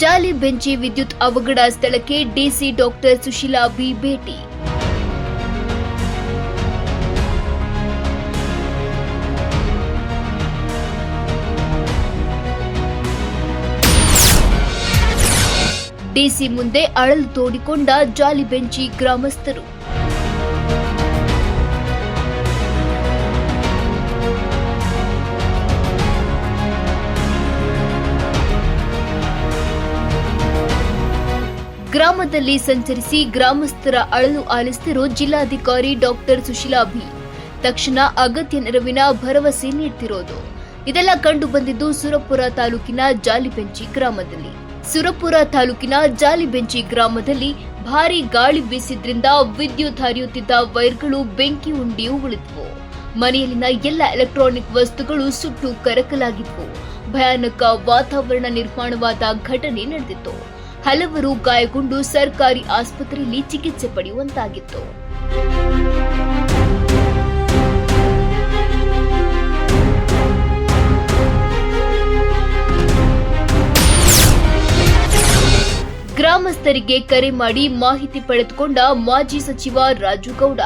ಜಾಲಿ ಬೆಂಚಿ ವಿದ್ಯುತ್ ಅವಘಡ ಸ್ಥಳಕ್ಕೆ ಡಿಸಿ ಡಾಕ್ಟರ್ ಸುಶೀಲಾ ಬಿ ಭೇಟಿ. ಡಿಸಿ ಮುಂದೆ ಅಳಲು ತೋಡಿಕೊಂಡ ಜಾಲಿ ಬೆಂಚಿ ಗ್ರಾಮಸ್ಥರು. ಗ್ರಾಮದಲ್ಲಿ ಸಂಚರಿಸಿ ಗ್ರಾಮಸ್ಥರ ಅಳಲು ಆಲಿಸಿದರು ಜಿಲ್ಲಾಧಿಕಾರಿ ಡಾಕ್ಟರ್ ಸುಶೀಲಾ ಬಿ. ತಕ್ಷಣ ಅಗತ್ಯ ನೆರವಿನ ಭರವಸೆ ನೀಡ್ತಿರೋದು. ಇದೆಲ್ಲ ಕಂಡು ಬಂದಿದ್ದು ಸುರಪುರ ತಾಲೂಕಿನ ಜಾಲಿಬೆಂಚಿ ಗ್ರಾಮದಲ್ಲಿ. ಸುರಪುರ ತಾಲೂಕಿನ ಜಾಲಿಬೆಂಚಿ ಗ್ರಾಮದಲ್ಲಿ ಭಾರಿ ಗಾಳಿ ಬೀಸಿದ್ರಿಂದ ವಿದ್ಯುತ್ ಹರಿಯುತ್ತಿದ್ದ ವೈರ್ಗಳು ಬೆಂಕಿ ಉಂಡಿ ಉಳಿದ್ವು ಮನೆಯಲ್ಲಿನ ಎಲ್ಲ ಎಲೆಕ್ಟ್ರಾನಿಕ್ ವಸ್ತುಗಳು ಸುಟ್ಟು ಕರಕಲಾಗಿದ್ವು. ಭಯಾನಕ ವಾತಾವರಣ ನಿರ್ಮಾಣವಾದ ಘಟನೆ ನಡೆದಿತ್ತು. ಹಲವರು ಗಾಯಗೊಂಡು ಸರ್ಕಾರಿ ಆಸ್ಪತ್ರೆಯಲ್ಲಿ ಚಿಕಿತ್ಸೆ ಪಡೆಯುವಂತಾಗಿತ್ತು. ಗ್ರಾಮಸ್ಥರಿಗೆ ಕರೆ ಮಾಡಿ ಮಾಹಿತಿ ಪಡೆದುಕೊಂಡ ಮಾಜಿ ಸಚಿವ ರಾಜುಗೌಡ.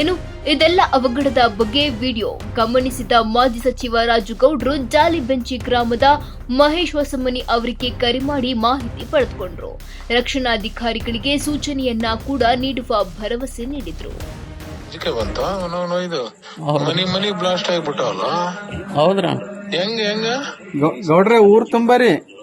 ಇನ್ನು ಇದೆಲ್ಲ ಅವಘಡದ ಬಗ್ಗೆ ವಿಡಿಯೋ. ಗಮನಿಸಿದ ಮಾಜಿ ಸಚಿವ ರಾಜು ಗೌಡ್ರು ಜಾಲಿಬೆಂಚಿ ಗ್ರಾಮದ ಮಹೇಶ್ ಹೊಸಮನಿ ಅವರಿಗೆ ಕರೆ ಮಾಡಿ ಮಾಹಿತಿ ಪಡೆದುಕೊಂಡರು. ರಕ್ಷಣಾಧಿಕಾರಿಗಳಿಗೆ ಸೂಚನೆಯನ್ನ ಕೂಡ ನೀಡುವ ಭರವಸೆ ನೀಡಿದ್ರು. ಹೌದ್ರಾ? ಹೆಂಗ ಹೆಂಗ? ಗೌಡ್ರೆ ಊರ್ ತುಂಬರಿ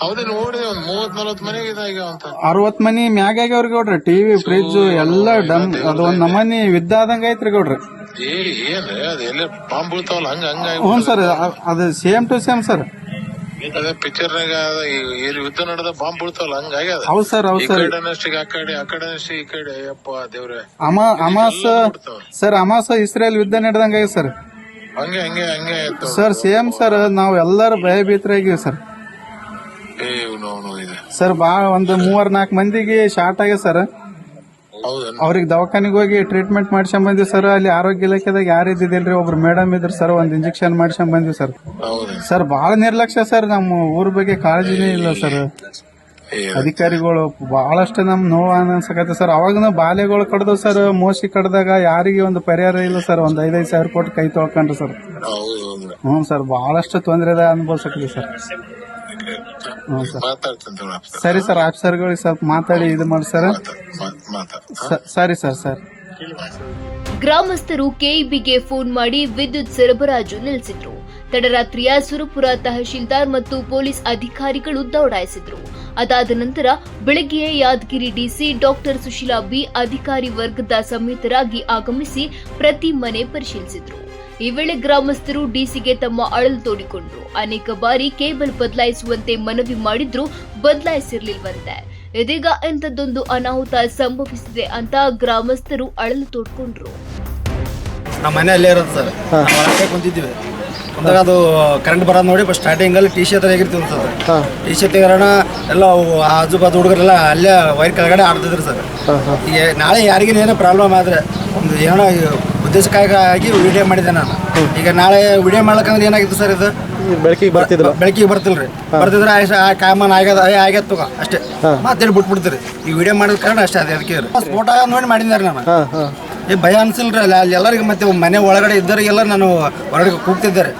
ಹೌದೇ ನೋಡಿದೆ ಒಂದ್ ಮೂವತ್ ನಲ್ವತ್ ಮನೆಗೆ ಇದಾಗ್ಯಾವ ಅಂತ. ಅರವತ್ ಮನಿ ಮ್ಯಾಗ ಆಗ್ಯಾವ್ರಿ ಗೌಡ್ರಿ ಟಿವಿ ಫ್ರಿಜ್ ಎಲ್ಲ ಡಮ್ ಅದು ಒಂದ್ ನಮನಿ ವಿದ್ದಾದಂಗ ಐತ್ರಿ ಗೌಡ್ರಿ. ಏ ಏನ್ರಿ ಅದ ಎಲ್ಲ ಬಾಂಬ್ ಬೀಳ್ತಾವಲ್ಲ ಹಂಗ ಹಂಗ ಹ್ಞೂ ಸರ್ ಅದು ಸೇಮ್ ಟು ಸೇಮ್ ಸರ್. ಅದೇ ಪಿಕ್ಚರ್ ನಾಗ ಈ ಯುದ್ಧ ನಡೆದ ಬಾಂಬ್ ಬೀಳ್ತಾವಲ್ಲ ಹಂಗ ಆಗ್ಯದ? ಹೌದ್ ಸರ್ ಹೌದ್ ಈ ಸರ್. ಆ ಕಡೆ ಆ ಕಡೆನಷ್ಟಿಗೆ ಈ ಕಡೆ ಅಪ್ಪ ದೇವ್ರೆ. ಅಮಾ ಅಮಾಸ ಸರ್ ಅಮಾಸ ಇಸ್ರೇಲ್ ಯುದ್ಧ ನಡೆದಂಗ ಸರ್. ಹಂಗೆ ಹಂಗೆ ಹಂಗೆ ಆಯ್ತು ಸರ್ ಸೇಮ್ ಸರ್ ನಾವ್ ಎಲ್ಲಾರು ಭಯಭೀತರಾಗಿವಿ ಸರ್. ಸರ್ ಬಾಳ ಒಂದು ಮೂವರ್ ನಾಲ್ಕು ಮಂದಿಗೆ ಶಾರ್ಟ್ ಆಗ್ಯದ ಸರ್. ಅವ್ರಿಗೆ ದವಾಖಾನಿಗೆ ಹೋಗಿ ಟ್ರೀಟ್ಮೆಂಟ್ ಮಾಡ್ಸ್ಕೊಂಡ್ ಬಂದಿವಿ ಸರ್. ಅಲ್ಲಿ ಆರೋಗ್ಯ ಇಲಾಖೆದಾಗ ಯಾರು ಇದ್ದಿದ್ದಿಲ್ರಿ? ಒಬ್ರು ಮೇಡಮ್ ಇದ್ರು ಸರ್ ಒಂದ್ ಇಂಜೆಕ್ಷನ್ ಮಾಡ್ಸ್ಕೊಂಡ್ ಬಂದಿವಿ ಸರ್ ಸರ್ ಬಹಳ ನಿರ್ಲಕ್ಷ್ಯ ಸರ್. ನಮ್ಮ ಊರ್ ಬಗ್ಗೆ ಕಾಳಜಿನೇ ಇಲ್ಲ ಸರ್. ಅಧಿಕಾರಿಗಳು ಬಹಳಷ್ಟು ನಮ್ ನೋವು ಅನ್ಸಕತ್ತೆ ಸರ್. ಅವಾಗ ಬಾಲ್ಯಗಳು ಕಡ್ದು ಸರ್. ಮೋಸಿ ಕಡ್ದಾಗ ಯಾರಿಗೆ ಒಂದು ಪರಿಹಾರ ಇಲ್ಲ ಸರ್. ಒಂದ್ ಐದೈದು ಸಾವಿರ ಕೊಟ್ಟು ಕೈ ತೊಳ್ಕೊಂಡ್ರಿ ಸರ್. ಹ್ಞೂ ಸರ್ ಬಹಳಷ್ಟು ತೊಂದರೆ ಅನುಭವಿಸಕ್ಲಿ ಸರ್. ಸರಿ. ಸರ್ ಆಫೀಸರ್ಗಳಿಗೆ ಸ್ವಲ್ಪ ಮಾತಾಡಿ, ಇದು ಮಾಡಿ ಸರ್. ಸರಿ ಸರ್ ಸರ್. ಗ್ರಾಮಸ್ಥರು ಕೆಇಬಿಗೆ ಫೋನ್ ಮಾಡಿ ವಿದ್ಯುತ್ ಸರಬರಾಜು ನಿಲ್ಲಿಸಿದ್ರು. ತಡರಾತ್ರಿಯ ಸುರಪುರ ತಹಶೀಲ್ದಾರ್ ಮತ್ತು ಪೊಲೀಸ್ ಅಧಿಕಾರಿಗಳು ದೌಡಾಯಿಸಿದ್ರು. ಅದಾದ ನಂತರ ಬೆಳಗ್ಗೆಯೇ Yadgir DC doctor Sushila B ಅಧಿಕಾರಿ ವರ್ಗದ ಸಮೇತರಾಗಿ ಆಗಮಿಸಿ ಪ್ರತಿ ಮನೆ ಪರಿಶೀಲಿಸಿದ್ರು. ಈ ವೇಳೆ ಗ್ರಾಮಸ್ಥರು ಡಿಸಿಗೆ ತಮ್ಮ ಅಳಲು ತೋಡಿಕೊಂಡ್ರು ಅನೇಕ ಬಾರಿ ಕೇಬಲ್ ಬದಲಾಯಿಸುವಂತೆ ಮನವಿ ಮಾಡಿದ್ರು ಬದಲಾಯಿಸಿರ್ಲಿಲ್ವಂತೆ. ಇದೀಗ ಇಂಥದ್ದೊಂದು ಅನಾಹುತ ಸಂಭವಿಸಿದೆ ಅಂತ ಗ್ರಾಮಸ್ಥರು ಅಳಲು ತೋಡ್ಕೊಂಡ್ರು. ನಮ್ಮ ಮನೆ ಅಲ್ಲೇ ಇರೋದು ಸರ್. ಕುಂತಿದ್ವಿ ಅಂದಾಗ ಅದು ಕರೆಂಟ್ ಬರೋದು ನೋಡಿ ಬಸ್ ಸ್ಟಾರ್ಟಿಂಗ್ ಅಲ್ಲಿ ಟಿ ಶರ್ಟ್ ಹೇಗಿರ್ತೀವಿ ಸರ್. ಟಿ ಶರ್ಟ್ ಕಾರಣ ಎಲ್ಲ ಆಜು ಬಾಜು ಹುಡುಗರೆಲ್ಲ ಅಲ್ಲೇ ವೈರ್ ಕೆಳಗಡೆ ಆಡ್ತಿದ್ರು ಸರ್. ಈಗ ನಾಳೆ ಯಾರಿಗೇನು ಏನೋ ಪ್ರಾಬ್ಲಮ್ ಆದ್ರೆ ಒಂದು ಏನೋ ಉದ್ದೇಶಕ್ಕಾಗಿ ವಿಡಿಯೋ ಮಾಡಿದೆ ನಾನು. ಈಗ ನಾಳೆ ವಿಡಿಯೋ ಮಾಡ್ಲಕ್ಕಂದ್ರೆ ಏನಾಗಿತ್ತು ಸರ್ ಇದು? ಬೆಳಕಿಗೆ ಬರ್ತಿದ್ರು ಬೆಳಕಿಗೆ ಬರ್ತಿಲ್ರಿ. ಬರ್ತಿದ್ರೆ ಆ ಕಾಮನ್ ಆಗ್ಯದ ಆಗ್ಯದ ತಗೋ ಅಷ್ಟೇ. ಮತ್ತೆ ಬಿಟ್ಬಿಡ್ತೀರಿ. ಈ ವಿಡಿಯೋ ಮಾಡಿದ ಕಾರಣ ಅಷ್ಟೇ ಅದೇ ಅದಕ್ಕೆ ಸ್ಫೋಟ ನೋಡಿ ಮಾಡಿದ್ದಾರೆ ನಾನು. ಏ ಭಯ ಅನ್ಸಿಲ್ರಿ ಅಲ್ಲಿ ಅಲ್ಲಿ ಎಲ್ಲರಿಗೂ ಮತ್ತೆ ಮನೆ ಒಳಗಡೆ ಇದ್ದವರಿಗೆಲ್ಲ ನಾನು ಹೊರಗಡೆ ಕೂಗ್ತಿದ್ದಾರೆ.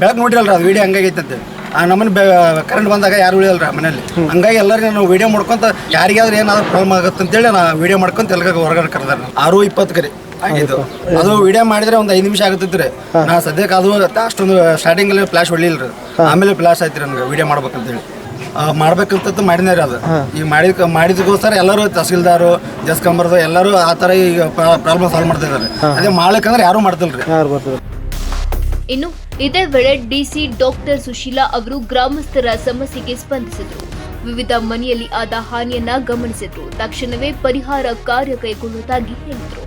ಬೆಳಗ್ಗೆ ನೋಡಿರಲ್ರ ಅದು ವಿಡಿಯೋ ಹಂಗಾಗೈತಂತೆ. ಆ ನಮ್ಮನೆ ಕರೆಂಟ್ ಬಂದಾಗ ಯಾರು ಉಳಿಯಲ್ರ ಮನೇಲಿ ಹಂಗಾಗಿ ಎಲ್ಲರಿಗೂ ನಾನು ವಿಡಿಯೋ ಮಾಡ್ಕೊಂತ ಯಾರಿಗಾದ್ರೂ ಏನಾದ್ರು ಪ್ರಾಬ್ಲಮ್ ಆಗುತ್ತೆ ಅಂತೇಳಿ ನಾನು ವಿಡಿಯೋ ಮಾಡ್ಕೊಂತ ಎಲ್ಲ ಹೊರಗಡೆ ಕರೆದಾರೆ ಆರು ಇಪ್ಪತ್ತು ಕರೆ. ಆಗಿದ್ದು. ಅದು ವಿಡಿಯೋ ಮಾಡಿದ್ರೆ ಒಂದು ಐದು ನಿಮಿಷ ಆಗುತ್ತಿದ್ರೆ ನಾ ಸದ್ಯಕ್ಕೆ ಅದು ಅಷ್ಟೊಂದು ಸ್ಟಾರ್ಟಿಂಗ್ ಅಲ್ಲಿ ಫ್ಲಾಶ್ ಹೊಳಿಲ್ರಿ ಆಮೇಲೆ ಫ್ಲಾಶ್ ಆಯ್ತು ನಮ್ಗೆ ವಿಡಿಯೋ ಮಾಡ್ಬೇಕಂತೇಳಿ. ಆ, ಮಾಡ್ಬೇಕಂತ ರೀ ಅದು. ಈಗ ಮಾಡಿದ ಮಾಡಿದಕ್ಕೋಸ್ಕರ ಎಲ್ಲರೂ ತಹಸೀಲ್ದಾರು ಜಸ್ಕಂಬರ್ದು ಎಲ್ಲರೂ ಆ ಥರ ಈಗ ಪ್ರಾಬ್ಲಮ್ ಸಾಲ್ವ್ ಮಾಡ್ತಿದ್ದಾರೆ ಅದೇ ಮಾಡ್ಲಿಕ್ಕಂದ್ರೆ ಯಾರು ಮಾಡ್ತಿಲ್ರಿ ಯಾರು ಬರ್ತಾರೆ ಇನ್ನು ಇದೇ ವೇಳೆ ಡಿಸಿ ಡಾಕ್ಟರ್ ಸುಶೀಲಾ ಅವರು ಗ್ರಾಮಸ್ಥರ ಸಮಸ್ಯೆಗೆ ಸ್ಪಂದಿಸಿದರು. ವಿವಿಧ ಮನೆಯಲ್ಲಿ ಆದ ಹಾನಿಯನ್ನ ಗಮನಿಸಿದ್ರು. ತಕ್ಷಣವೇ ಪರಿಹಾರ ಕಾರ್ಯ ಕೈಗೊಳ್ಳುವುದಾಗಿ ಹೇಳಿದ್ರು.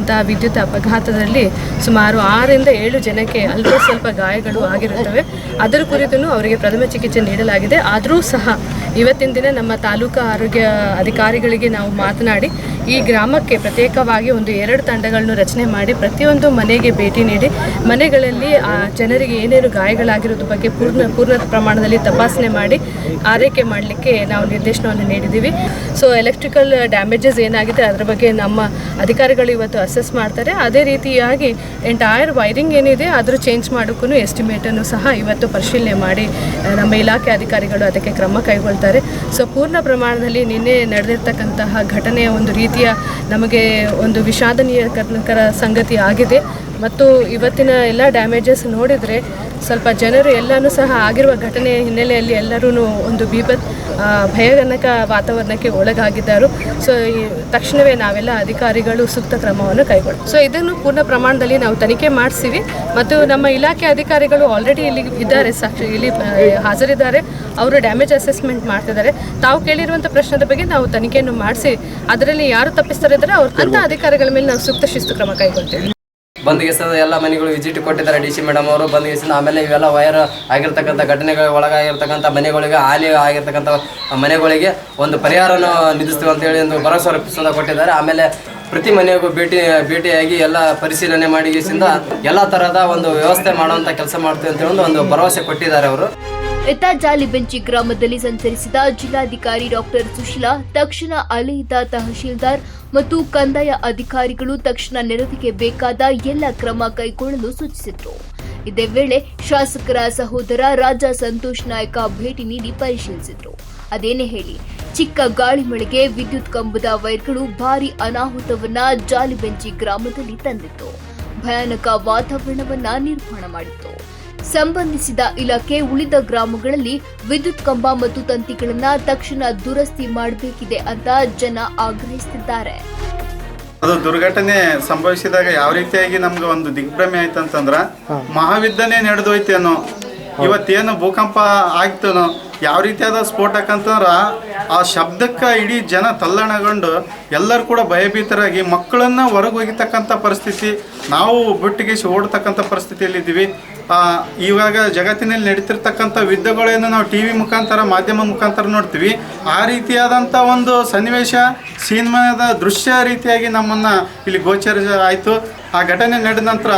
ಇಂತಹ ವಿದ್ಯುತ್ ಅಪಘಾತದಲ್ಲಿ ಸುಮಾರು ಆರರಿಂದ ಏಳು ಜನಕ್ಕೆ ಅಲ್ಪ ಸ್ವಲ್ಪ ಗಾಯಗಳು ಆಗಿರುತ್ತವೆ. ಅದರ ಕುರಿತು ಅವರಿಗೆ ಪ್ರಥಮ ಚಿಕಿತ್ಸೆ ನೀಡಲಾಗಿದೆ. ಆದರೂ ಸಹ ಇವತ್ತಿನ ದಿನ ನಮ್ಮ ತಾಲೂಕಾ ಆರೋಗ್ಯ ಅಧಿಕಾರಿಗಳಿಗೆ ನಾವು ಮಾತನಾಡಿ ಈ ಗ್ರಾಮಕ್ಕೆ ಪ್ರತ್ಯೇಕವಾಗಿ ಒಂದು ಎರಡು ತಂಡಗಳನ್ನು ರಚನೆ ಮಾಡಿ ಪ್ರತಿಯೊಂದು ಮನೆಗೆ ಭೇಟಿ ನೀಡಿ ಮನೆಗಳಲ್ಲಿ ಜನರಿಗೆ ಏನೇನು ಗಾಯಗಳಾಗಿರೋದ್ರ ಬಗ್ಗೆ ಪೂರ್ಣ ಪೂರ್ಣ ಪ್ರಮಾಣದಲ್ಲಿ ತಪಾಸಣೆ ಮಾಡಿ ಆರೈಕೆ ಮಾಡಲಿಕ್ಕೆ ನಾವು ನಿರ್ದೇಶನವನ್ನು ನೀಡಿದ್ದೀವಿ. ಸೊ ಎಲೆಕ್ಟ್ರಿಕಲ್ ಡ್ಯಾಮೇಜಸ್ ಏನಾಗಿದೆ ಅದರ ಬಗ್ಗೆ ನಮ್ಮ ಅಧಿಕಾರಿಗಳು ಇವತ್ತು ಅಸೆಸ್ ಮಾಡ್ತಾರೆ. ಅದೇ ರೀತಿಯಾಗಿ ಎಂಟೈರ್ ವೈರಿಂಗ್ ಏನಿದೆ ಅದರ ಚೇಂಜ್ ಮಾಡೋಕ್ಕೂ ಎಸ್ಟಿಮೇಟನ್ನು ಸಹ ಇವತ್ತು ಪರಿಶೀಲನೆ ಮಾಡಿ ನಮ್ಮ ಇಲಾಖೆ ಅಧಿಕಾರಿಗಳು ಅದಕ್ಕೆ ಕ್ರಮ ಕೈಗೊಳ್ತಾರೆ. ಸೊ ಪೂರ್ಣ ಪ್ರಮಾಣದಲ್ಲಿ ನಿನ್ನೆ ನಡೆದಿರ್ತಕ್ಕಂತಹ ಘಟನೆಯ ಒಂದು ರೀತಿಯ ನಮಗೆ ಒಂದು ವಿಷಾದನೀಯ ಕರ್ನಕರ ಸಂಗತಿ ಆಗಿದೆ. ಮತ್ತು ಇವತ್ತಿನ ಎಲ್ಲ ಡ್ಯಾಮೇಜಸ್ ನೋಡಿದರೆ ಸ್ವಲ್ಪ ಜನರು ಎಲ್ಲನೂ ಸಹ ಆಗಿರುವ ಘಟನೆಯ ಹಿನ್ನೆಲೆಯಲ್ಲಿ ಎಲ್ಲರೂ ಒಂದು ಬೀಭತ್ ಭಯಜನಕ ವಾತಾವರಣಕ್ಕೆ ಒಳಗಾಗಿದ್ದರು. ಸೊ, ಈ ತಕ್ಷಣವೇ ನಾವೆಲ್ಲ ಅಧಿಕಾರಿಗಳು ಸೂಕ್ತ ಕ್ರಮವನ್ನು ಕೈಗೊಳ್ಳಿ ಸೊ, ಇದನ್ನು ಪೂರ್ಣ ಪ್ರಮಾಣದಲ್ಲಿ ನಾವು ತನಿಖೆ ಮಾಡಿಸಿವಿ. ಮತ್ತು ನಮ್ಮ ಇಲಾಖೆ ಅಧಿಕಾರಿಗಳು ಆಲ್ರೆಡಿ ಇಲ್ಲಿ ಇದ್ದಾರೆ, ಸಾಕ್ಷಿ, ಇಲ್ಲಿ ಹಾಜರಿದ್ದಾರೆ. ಅವರು ಡ್ಯಾಮೇಜ್ ಅಸೆಸ್ಮೆಂಟ್ ಮಾಡ್ತಿದ್ದಾರೆ. ತಾವು ಕೇಳಿರುವಂತಹ ಪ್ರಶ್ನದ ಬಗ್ಗೆ ನಾವು ತನಿಖೆಯನ್ನು ಮಾಡಿಸಿ ಅದರಲ್ಲಿ ಯಾರು ತಪ್ಪಿಸ್ತಾರೆ ಇದ್ದರೆ ಅವ್ರ ಅಂತ ಅಧಿಕಾರಿಗಳ ಮೇಲೆ ನಾವು ಸೂಕ್ತ ಶಿಸ್ತು ಕ್ರಮ ಕೈಗೊಳ್ತೇವೆ. ಬಂದ್ಗೆಸಿಂದ ಎಲ್ಲ ಮನೆಗಳು ವಿಸಿಟ್ ಕೊಟ್ಟಿದ್ದಾರೆ ಡಿ ಸಿ ಮೇಡಮ್ ಅವರು. ಬಂದ್ಗೆಸಿಂದ ಆಮೇಲೆ ಇವೆಲ್ಲ ವೈರ್ ಆಗಿರ್ತಕ್ಕಂಥ ಘಟನೆಗಳ ಒಳಗಾಗಿರ್ತಕ್ಕಂಥ ಮನೆಗಳಿಗೆ ಹಾಲಿ ಆಗಿರ್ತಕ್ಕಂಥ ಮನೆಗಳಿಗೆ ಒಂದು ಪರಿಹಾರವನ್ನು ನಿಧಿಸ್ತೀವಿ ಅಂತೇಳಿ ಒಂದು ಭರವಸೆ ರೂಪಿಸೋದ ಕೊಟ್ಟಿದ್ದಾರೆ. ಆಮೇಲೆ ಪ್ರತಿ ಮನೆಗೂ ಭೇಟಿ ಭೇಟಿಯಾಗಿ ಎಲ್ಲ ಪರಿಶೀಲನೆ ಮಾಡಿಗೆಸಿಂದ ಎಲ್ಲ ಥರದ ಒಂದು ವ್ಯವಸ್ಥೆ ಮಾಡುವಂಥ ಕೆಲಸ ಮಾಡ್ತೀವಿ ಅಂತೇಳಿ ಒಂದು ಒಂದು ಭರವಸೆ ಕೊಟ್ಟಿದ್ದಾರೆ ಅವರು. ಇತ್ತ ಜಾಲಿಬೆಂಚಿ ಗ್ರಾಮದಲ್ಲಿ ಸಂಚರಿಸಿದ ಜಿಲ್ಲಾಧಿಕಾರಿ ಡಾಕ್ಟರ್ ಸುಶೀಲಾ, ತಕ್ಷಣ ಅಲೆಯಿದ್ದ ತಹಶೀಲ್ದಾರ್ ಮತ್ತು ಕಂದಾಯ ಅಧಿಕಾರಿಗಳು ತಕ್ಷಣ ನೆರವಿಗೆ ಬೇಕಾದ ಎಲ್ಲ ಕ್ರಮ ಕೈಗೊಳ್ಳಲು ಸೂಚಿಸಿದರು. ಇದೇ ವೇಳೆ ಶಾಸಕರ ಸಹೋದರ ರಾಜಾ ಸಂತೋಷ್ ನಾಯ್ಕ ಭೇಟಿ ನೀಡಿ ಪರಿಶೀಲಿಸಿದರು. ಅದೇನೇ ಹೇಳಿ, ಚಿಕ್ಕ ಗಾಳಿ ಮಳೆಗೆ ವಿದ್ಯುತ್ ಕಂಬದ ವೈರ್ಗಳು ಭಾರಿ ಅನಾಹುತವನ್ನ ಜಾಲಿಬೆಂಚಿ ಗ್ರಾಮದಲ್ಲಿ ತಂದಿತ್ತು. ಭಯಾನಕ ವಾತಾವರಣವನ್ನ ನಿರ್ಮಾಣ ಮಾಡಿತ್ತು. ಸಂಬಂಧಿಸಿದ ಇಲಾಖೆ ಉಳಿದ ಗ್ರಾಮಗಳಲ್ಲಿ ವಿದ್ಯುತ್ ಕಂಬ ಮತ್ತು ತಂತಿಗಳನ್ನ ತಕ್ಷಣ ದುರಸ್ತಿ ಮಾಡಬೇಕಿದೆ ಅಂತ ಜನ ಆಗ್ರಹಿಸುತ್ತಿದ್ದಾರೆ ಅದು ದುರ್ಘಟನೆ ಸಂಭವಿಸಿದಾಗ ಯಾವ ರೀತಿಯಾಗಿ ನಮ್ಗೆ ಒಂದು ದಿಗ್ಭ್ರಮೆ ಆಯ್ತಂತಂದ್ರ ಮಹಾವಿದ್ಯನೇ ನಡೆದೋಯ್ತೇನೋ ಇವತ್ತೇನು ಭೂಕಂಪ ಆಗ್ತೇನೋ ಯಾವ ರೀತಿಯಾದ ಸ್ಫೋಟಕ ಅಂತಂದ್ರ ಆ ಶಬ್ದಕ್ಕೆ ಇಡೀ ಜನ ತಲ್ಲಣಗೊಂಡು ಎಲ್ಲರೂ ಕೂಡ ಭಯಭೀತರಾಗಿ ಮಕ್ಕಳನ್ನ ಹೊರಗೆ ಒಗಿತಕ್ಕಂಥ ಪರಿಸ್ಥಿತಿ, ನಾವು ಬಿಟ್ಟಿಗೆ ಓಡ್ತಕ್ಕಂಥ ಪರಿಸ್ಥಿತಿಯಲ್ಲಿದ್ದೀವಿ. ಇವಾಗ ಜಗತ್ತಿನಲ್ಲಿ ನಡೀತಿರ್ತಕ್ಕಂಥ ಯುದ್ಧಗಳೇನು ನಾವು ಟಿ ವಿ ಮುಖಾಂತರ, ಮಾಧ್ಯಮ ಮುಖಾಂತರ ನೋಡ್ತೀವಿ. ಆ ರೀತಿಯಾದಂಥ ಒಂದು ಸನ್ನಿವೇಶ ಸಿನಿಮಾದ ದೃಶ್ಯ ರೀತಿಯಾಗಿ ನಮ್ಮನ್ನು ಇಲ್ಲಿ ಗೋಚರ ಆಯಿತು. ಆ ಘಟನೆ ನಡೆದ ನಂತರ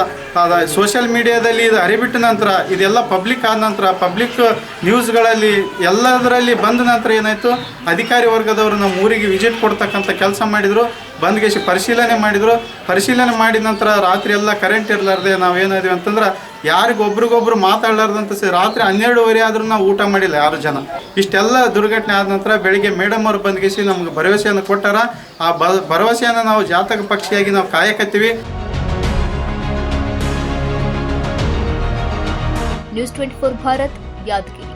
ಸೋಷಿಯಲ್ ಮೀಡಿಯಾದಲ್ಲಿ ಇದು ಹರಿಬಿಟ್ಟ ನಂತರ, ಇದೆಲ್ಲ ಪಬ್ಲಿಕ್ ಆದ ನಂತರ, ಪಬ್ಲಿಕ್ ನ್ಯೂಸ್ಗಳಲ್ಲಿ ಎಲ್ಲದರಲ್ಲಿ ಬಂದ ನಂತರ ಏನಾಯಿತು? ಅಧಿಕಾರಿ ವರ್ಗದವರು ನಮ್ಮ ಊರಿಗೆ ವಿಸಿಟ್ ಕೊಡ್ತಕ್ಕಂಥ ಕೆಲಸ ಮಾಡಿದರು ಬಂದ್ಗೆಸಿ ಪರಿಶೀಲನೆ ಮಾಡಿದರು. ಪರಿಶೀಲನೆ ಮಾಡಿದ ನಂತರ ರಾತ್ರಿ ಎಲ್ಲ ಕರೆಂಟ್ ಇರಲಾರ್ದೆ ನಾವು ಏನಾದೀವಿ ಅಂತಂದ್ರೆ ಯಾರಿಗೊಬ್ರಿಗೊಬ್ರು ಮಾತಾಡಲಾರ್ದಂತ ರಾತ್ರಿ ಹನ್ನೆರಡುವರೆ ಆದರೂ ನಾವು ಊಟ ಮಾಡಿಲ್ಲ ಯಾರು ಜನ. ಇಷ್ಟೆಲ್ಲ ದುರ್ಘಟನೆ ಆದ ನಂತರ ಬೆಳಿಗ್ಗೆ ಮೇಡಮ್ ಅವರು ಬಂದ್ಗೆಸಿ ನಮ್ಗೆ ಭರವಸೆಯನ್ನು ಕೊಟ್ಟಾರ. ಆ ಬ, ಭರವಸೆಯನ್ನು ನಾವು ಜಾತಕ ಪಕ್ಷಿಯಾಗಿ ನಾವು ಕಾಯಕತ್ತೀವಿ. News twenty four Bharat, Yadgir.